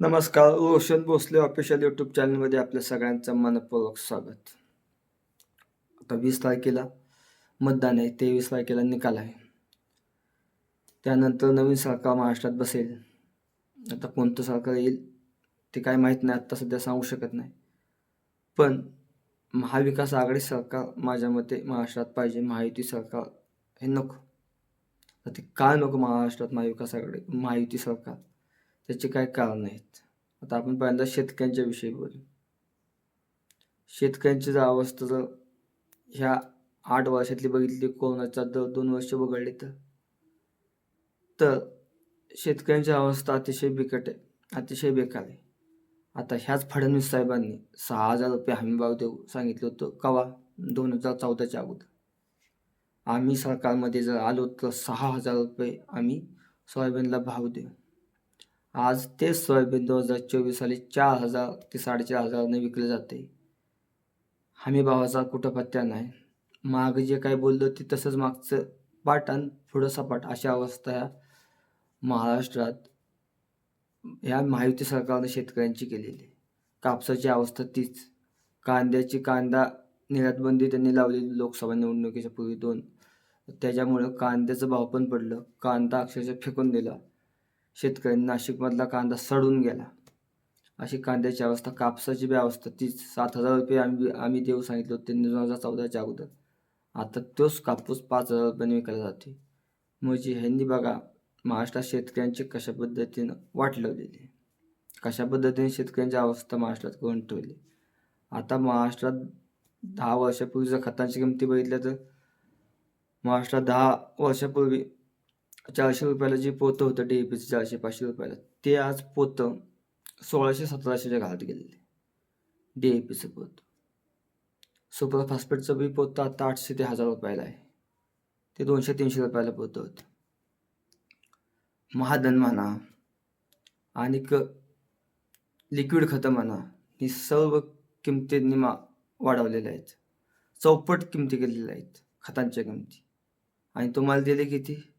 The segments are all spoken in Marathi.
नमस्कार रोशन भोसले ऑफिशियल यूट्यूब चॅनलमध्ये आपल्या सगळ्यांचं मनपूर्वक स्वागत. आता वीस तारखेला मतदान आहे तेवीस तारखेला निकाल आहे. त्यानंतर नवीन सरकार महाराष्ट्रात बसेल. आता कोणतं सरकार येईल ते काय माहीत नाही आत्ता सध्या सांगू शकत नाही. पण महाविकास आघाडी सरकार माझ्या मते महाराष्ट्रात पाहिजे महायुती सरकार हे नको. ते का नको महाराष्ट्रात महाविकास आघाडी महायुती सरकार? त्याचे काय कारण आहेत आता आपण पहिल्यांदा शेतकऱ्यांच्या विषयी बोलू. शेतकऱ्यांची जर अवस्था जर ह्या आठ वर्षातली बघितली कोरोनाच्या दर दोन वर्ष बघडली तर? तर शेतकऱ्यांची अवस्था अतिशय बिकट आहे अतिशय बेकार आहे. आता ह्याच फडणवीस साहेबांनी सहा हजार रुपये हमीभाव देऊ सांगितलं होतं कवा? दोन हजार चौदाच्या अगोदर. आम्ही सरकारमध्ये जर आलो तर सहा हजार रुपये आम्ही सोयाबीनला भाव देऊ. आज तेच सोयाबीन दोन हजार चोवीस साली चार हजार ते साडेचार हजाराने विकले जाते. हमी भावाचा कुठं पत्त्या नाही. माग जे काय बोललं ते तसंच मागचं पाट आणि पुढं सपाट अशा अवस्था ह्या महाराष्ट्रात ह्या महायुती सरकारने शेतकऱ्यांची केलेली. कापसाची अवस्था तीच. कांद्याची कांदा निर्यातबंदी त्यांनी लावलेली लोकसभा निवडणुकीच्या पूर्वी दोन. त्याच्यामुळं कांद्याचं भाव पण पडलं. कांदा अक्षरशः फेकून दिला. शेतकऱ्यांनी नाशिकमधला कांदा सडून गेला. अशी कांद्याची अवस्था कापसाची बी अवस्था. तीच सात हजार रुपये आम्ही आम्ही देऊ सांगितलं होतं दोन हजार चौदाच्या अगोदर. आता तोच कापूस पाच हजार रुपयाने विकला जाते म्हणजे ह्यांनी बघा महाराष्ट्रात शेतकऱ्यांची कशा पद्धतीनं वाट लावलेली. कशा पद्धतीने शेतकऱ्यांची अवस्था महाराष्ट्रात करून ठेवली आता महाराष्ट्रात दहा वर्षापूर्वी जर खतांची किमती बघितल्या तर महाराष्ट्रात दहा वर्षापूर्वी चारशे रुपयाला जे पोतं होतं डी ए पीचं चारशे पाचशे रुपयाला ते आज पोतं सोळाशे सतराशेच्या घालत गेलेले. डी ए पीचं पोत. सुपर फॉस्फेटचं बी पोतं आता आठशे ते हजार रुपयाला आहे. ते दोनशे तीनशे रुपयाला पोतं होतं. महाधन म्हणा आणि क लिक्विड खतं म्हणा ही सर्व किमतींनी मा वाढवलेल्या आहेत. चौपट किमती केलेल्या आहेत खतांच्या किमती. आणि तुम्हाला दिले किती?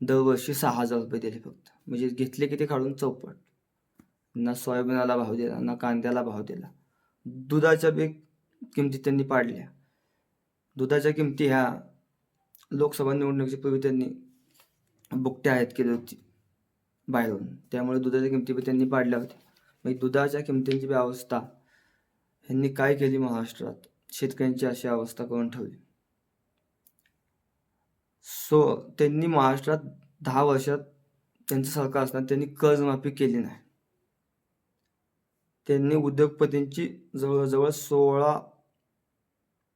दरवर्षी सहा हजार रुपये दिले फक्त. म्हणजे घेतले किती काढून चौपट. ना सोयाबीनाला भाव दिला ना कांद्याला भाव दिला. दुधाच्या बी किमती त्यांनी पाडल्या. दुधाच्या किमती ह्या लोकसभा निवडणुकीच्या पूर्वी त्यांनी बुकट्या आहेत केली होती बाहेरून. त्यामुळे दुधाच्या किमती बी त्यांनी पाडल्या होत्या. म्हणजे दुधाच्या किमतींची बी अवस्था ह्यांनी काय केली महाराष्ट्रात? शेतकऱ्यांची अशी अवस्था करून ठेवली. सो त्यांनी महाराष्ट्रात दहा वर्षात त्यांचं सरकार असताना त्यांनी कर्जमाफी केली नाही. त्यांनी उद्योगपतींची जवळजवळ सोळा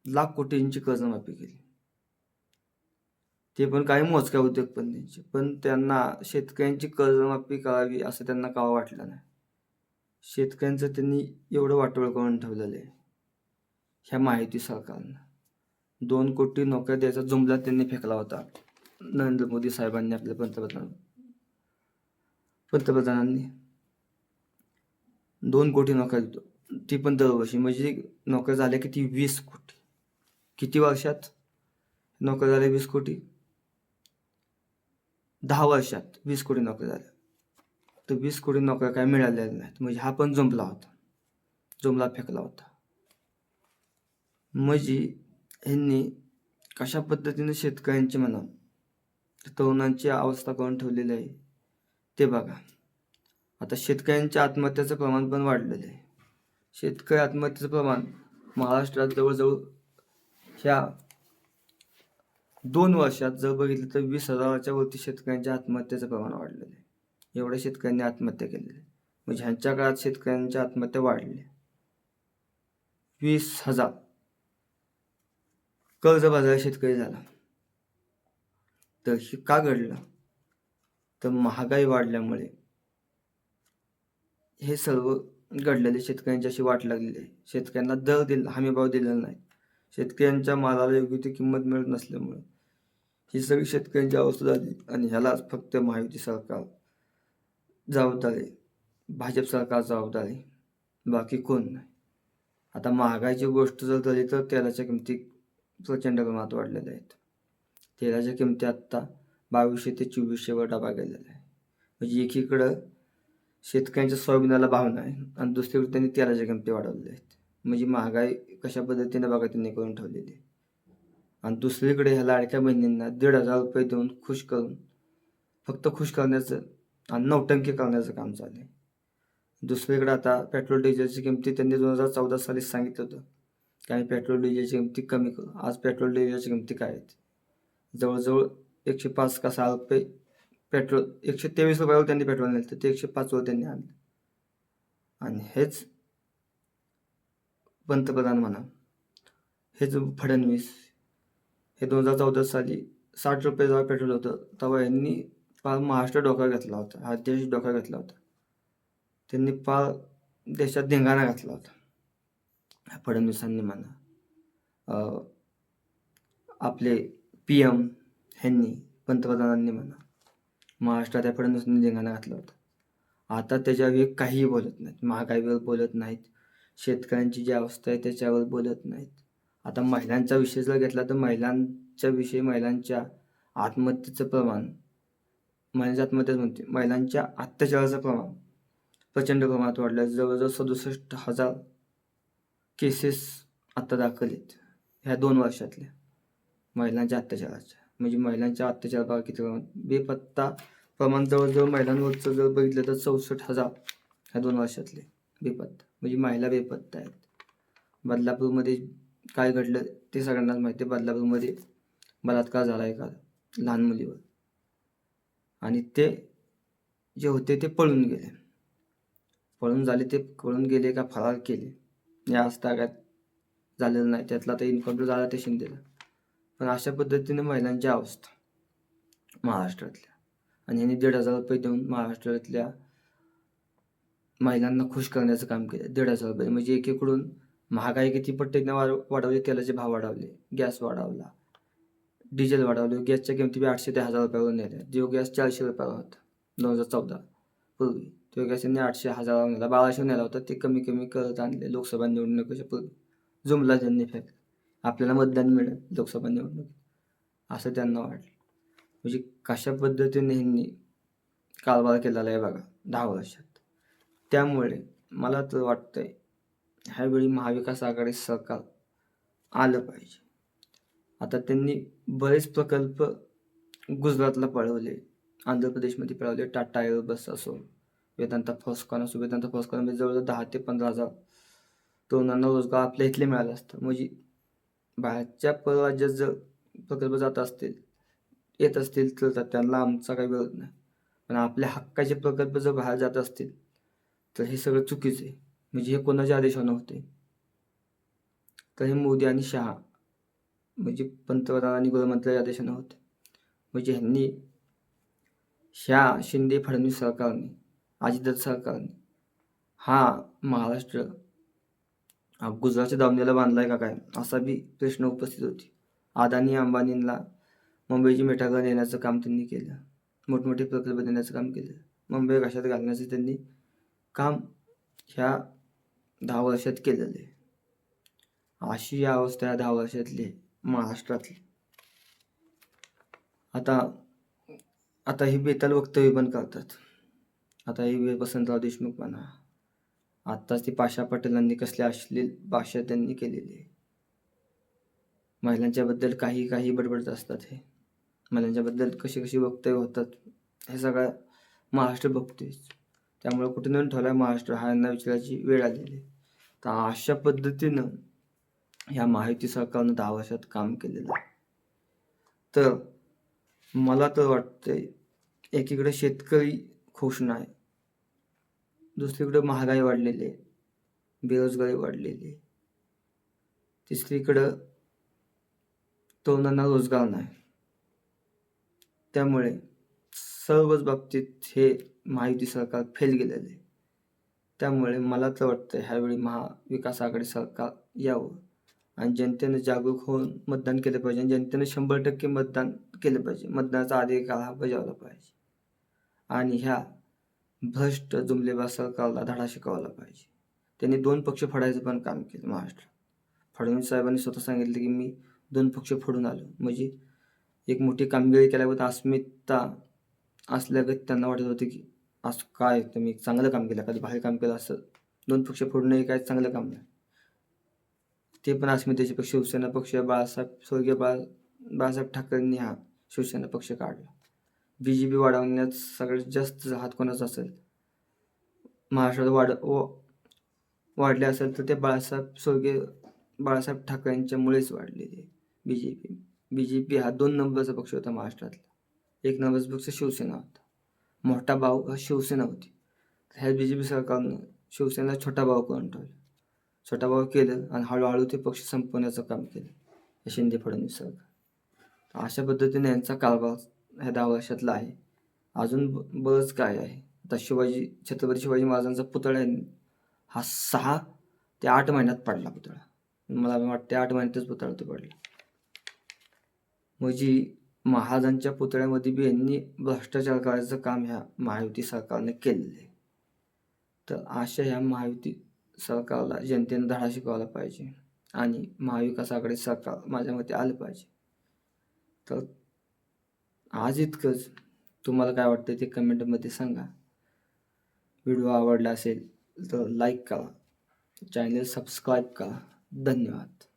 लाख कोटींची कर्जमाफी केली. ते पण काही मोजक्या उद्योगपतींची पण त्यांना शेतकऱ्यांची कर्जमाफी करावी असं त्यांना का वाटलं नाही. शेतकऱ्यांचं त्यांनी एवढं वाटोळ करून ठेवलेलं आहे. ह्या माहिती सरकारनं. दोन कोटी नोकऱ्या द्यायचा जुमला त्यांनी फेकला होता. नरेंद्र मोदी साहेबांनी आपल्या पंतप्रधान पंतप्रधानांनी दोन कोटी नोकऱ्या देतो ती पण दरवर्षी म्हणजे नोकऱ्या झाल्या किती? वीस कोटी. किती वर्षात? नोकऱ्या झाल्या वीस कोटी? दहा वर्षात वीस कोटी नोकऱ्या झाल्या. तर वीस कोटी नोकऱ्या काय मिळालेल्या नाहीत. म्हणजे हा पण जुंपला होता. जुमला फेकला होता. म्हणजे ह्यांनी कशा पद्धतीने शेतकऱ्यांची म्हणा तरुणांची अवस्था करून ठेवलेली आहे ते बघा. आता शेतकऱ्यांच्या आत्महत्याचं प्रमाण पण वाढलेलं आहे. शेतकरी आत्महत्येचं प्रमाण महाराष्ट्रात जवळजवळ ह्या दोन वर्षात जर बघितलं तर वीस हजाराच्या वरती शेतकऱ्यांच्या आत्महत्येचं प्रमाण वाढलेलं आहे. एवढ्या शेतकऱ्यांनी आत्महत्या केलेली आहे. म्हणजे ह्यांच्या काळात शेतकऱ्यांच्या आत्महत्या वाढल्या वीस हजार कर्जबाजारी शेतकरी झाला. तर हे का घडलं? तर महागाई वाढल्यामुळे हे सर्व घडलेले शेतकऱ्यांची अशी वाट लागलेली आहे. शेतकऱ्यांना दर दिला हमीभाव दिलेला नाही. शेतकऱ्यांच्या मालाला योग्य ती किंमत मिळत नसल्यामुळे ही सगळी शेतकऱ्यांची अवस्था झाली आणि ह्यालाच फक्त महायुती सरकार जबाबदार आहे. भाजप सरकार जबाबदार आहे. बाकी कोण नाही. आता महागाईची गोष्ट जर झाली तर तेलाच्या किमती प्रचंड प्रमाणात वाढलेल्या आहेत. तेलाच्या किमती आत्ता बावीसशे ते चोवीसशेवर डबा गेलेला आहे म्हणजे एकीकडं शेतकऱ्यांच्या सोयाबीनाला भाव नाही आणि दुसरीकडे त्यांनी तेलाच्या किमती वाढवलेल्या आहेत. म्हणजे महागाई कशा पद्धतीने बघा त्यांनी करून ठेवलेली आहे. आणि दुसरीकडे ह्या लाडक्या बहिणींना दीड हजार रुपये देऊन खुश करून फक्त खुश करण्याचं आणि नौटंकी करण्याचं काम चाललं आहे. दुसरीकडे आता पेट्रोल डिझेलची किमती त्यांनी दोन हजार चौदा साली सांगितलं होतं. काही पेट्रोल डिझेलची किमती कमी करू. आज पेट्रोल डिझेलची किमती काय आहेत? जवळजवळ एकशे पाच का सहा रुपये पेट्रोल एकशे तेवीस रुपयावर त्यांनी पेट्रोल नेलं तर ते एकशे पाचवर त्यांनी आणलं. आणि हेच पंतप्रधान म्हणा हेच फडणवीस. हे दोन हजार चौदा साली साठ रुपये जेव्हा पेट्रोल होतं तेव्हा यांनी फार महाराष्ट्र डोका घेतला होता. हा देश डोका घेतला होता. त्यांनी फार देशात धिंगाणा घातला होता. फडणवीसांनी म्हणा. आपले पी एम ह्यांनी पंतप्रधानांनी म्हणा महाराष्ट्रात या फडणवीसांनी धिंगाणा घातला होता. आता त्याच्यावर काहीही बोलत नाहीत. महागाईवर बोलत नाहीत. शेतकऱ्यांची जी अवस्था आहे त्याच्यावर बोलत नाहीत. आता महिलांचा विषय जर घेतला तर महिलांच्या विषयी महिलांच्या आत्महत्येचं प्रमाण महिलांच्या आत्महत्याच म्हणते महिलांच्या अत्याचाराचं प्रमाण प्रचंड प्रमाणात वाढलं जवळजवळ सदुसष्ट हजार केसेस आता दाखल आहेत. ह्या दोन वर्षातल्या. महिलांच्या अत्याचाराच्या. म्हणजे महिलांच्या अत्याचार बघा किती प्रमाण बेपत्ता प्रमाण जवळजवळ महिलांवरचं जर बघितलं तर चौसष्ट हजार ह्या दोन वर्षातले बेपत्ता. म्हणजे महिला बेपत्ता आहेत. बदलापूरमध्ये काय घडलं ते सगळ्यांनाच माहिती आहे. बदलापूरमध्ये बलात्कार झाला एका लहान मुलीवर. आणि ते जे होते ते पळून गेले. पळून झाले ते पळून गेले का फरार केले. या आजतागात झालेलं नाही. त्यातला तर इन्कम्प्लीट झाला ते शिंदेला. पण अशा पद्धतीने महिलांची अवस्था महाराष्ट्रातल्या आणि यांनी दीड हजार रुपये देऊन महाराष्ट्रातल्या महिलांना खुश करण्याचं काम केलं. दीड हजार रुपये. म्हणजे एकीकडून महागाई किती पट्टीने वाढ वाढवली तेलाचे भाव वाढवले गॅस वाढवला डिझेल वाढवले गॅसच्या किमती बी आठशे ते हजार रुपयावर नेल्या. जो गॅस चारशे रुपयावर होता दोन हजार चौदा पूर्वी. तो गॅस आठशे हजार नेला बाराशे नेला होता. ते कमी कमी करत आणले. लोकसभा निवडणुकीच्या पूर्वी जुमला त्यांनी फेकला आपल्याला मतदान मिळेल लोकसभा निवडणूक. असं त्यांना वाटलं. म्हणजे कशा पद्धतीने ह्यांनी कारभार केलेला आहे बघा दहा वर्षात. त्यामुळे मला तर वाटतंय ह्यावेळी महाविकास आघाडी सरकार आलं पाहिजे. आता त्यांनी बरेच प्रकल्प गुजरातला पळवले आंध्र प्रदेशमध्ये पळवले टाटा एअर बस असो वेदांता फॉस्कॉन असो फर्स्ट म्हणजे कॉलम जवळजवळ दहा ते पंधरा हजार तरुणांना रोजगार आपल्या इथले मिळाला असतं म्हणजे बाहेरच्या परराज्यात जर प्रकल्प जात असतील येत असतील तर त्यांना आमचा काही विरोध नाही. पण आपल्या हक्काचे प्रकल्प जर बाहेर जात असतील तर हे सगळं चुकीचं आहे. म्हणजे हे कोणाच्या आदेशानं होते तर हे मोदी आणि शहा म्हणजे पंतप्रधान आणि गृहमंत्र्याच्या आदेशानं होते म्हणजे ह्यांनी शहा शिंदे फडणवीस सरकारने अजितदादा सरकारने. हा महाराष्ट्र. हा गुजरातच्या बांधला बांधलाय का काय? असा बी प्रश्न उपस्थित होती. अदानी अंबानींना मुंबईची मिठागर देण्याचं काम त्यांनी केलं. मोठमोठे प्रकल्प देण्याचं काम केलं. मुंबई कशात घालण्याचं त्यांनी काम ह्या दहा वर्षात केलेलं आहे. अशी या अवस्था या दहा वर्षातली आहे महाराष्ट्रातली. आता आता ही बेताल वक्तव्य पण करतात. आता ही वसंतराव देशमुख म्हणा. आत्ताच ती पाशा पटेलांनी कसली अश्लील भाषा त्यांनी केलेली आहे. महिलांच्याबद्दल काही काही बडबडत असतात हे. महिलांच्याबद्दल कशी कशी वक्तव्य होतात हे सगळं महाराष्ट्र बघतेच त्यामुळे कुठे नेऊन ठेवला महाराष्ट्र हा यांना विचारायची वेळ आलेली आहे. तर अशा पद्धतीनं ह्या माहिती सरकारनं दहा वर्षात काम केलेलं आहे. तर मला तर वाटतंय एकीकडे शेतकरी खुश नाही. दुसरीकडे महागाई वाढलेली आहे. बेरोजगारी वाढलेली आहे. तिसरीकडं तरुणांना रोजगार नाही. त्यामुळे सर्वच बाबतीत हे माहिती सरकार फेल गेलेलं आहे. त्यामुळे मला तर वाटतं ह्यावेळी महाविकास आघाडी सरकार यावं. आणि जनतेनं जागरूक होऊन मतदान केलं पाहिजे. आणि जनतेनं शंभर टक्के मतदान केलं पाहिजे. मतदानाचा अधिकार हा बजावला पाहिजे. आणि ह्या भ्रष्ट जुमलेबाज सरकारला धडा शिकवला पाहिजे. त्यांनी दोन पक्ष फोडायचं पण काम केलं महाराष्ट्र. फडणवीस साहेबांनी स्वतः सांगितलं की मी दोन पक्ष फोडून आलो. म्हणजे एक मोठी कामगिरी केल्यावर अस्मिता असल्यागत त्यांना वाटत होते की असं काय तुम्ही चांगलं काम केलं कधी बाहेर काम केलं असं. दोन पक्ष फोडणं हे काय चांगलं काम नाही. ते पण अस्मितेचे पक्ष शिवसेना पक्ष बाळासाहेब स्वर्गीय बाळा बाळासाहेब ठाकरेंनी हा शिवसेना पक्ष काढला. बी जे पी वाढवण्यात सगळ्यात जास्त हात कोणाचा असेल? महाराष्ट्रात वाढ व वाढले असेल तर ते बाळासाहेब स्वर्गीय बाळासाहेब ठाकरेंच्यामुळेच वाढलेले B J P B J P हा दोन नंबरचा पक्ष होता महाराष्ट्रातला. एक नंबरचा पक्ष शिवसेना होता. मोठा भाऊ हा शिवसेना होती. ह्या बी जे पी सरकारनं शिवसेना छोटा भाऊ करून ठेवला. छोटा भाऊ केलं आणि हळूहळू ते पक्ष संपवण्याचं काम केलं. हे शिंदे फडणवीस सरकार. अशा पद्धतीने यांचा कारभार ह्या दहा वर्षातला आहे. अजून ब- बरंच काय आहे? आता शिवाजी छत्रपती शिवाजी महाराजांचा पुतळा आहे. हा सहा ते आठ महिन्यात पडला पुतळा. मला वाटते आठ महिन्यातच पुतळा तो पडला. म्हणजे महाराजांच्या पुतळ्यामध्ये बी यांनी भ्रष्टाचार करायचं काम ह्या महायुती सरकारने केलेलं आहे. तर अशा ह्या महायुती सरकारला जनतेने धडा शिकवायला पाहिजे आणि महाविकास आघाडी सरकार माझ्या मते आलं पाहिजे. तर आज इतकंच. तुम्हाला काय वाटतं ते कमेंटमध्ये सांगा. व्हिडिओ आवडला असेल तर लाईक करा. चॅनल सबस्क्राईब करा. धन्यवाद.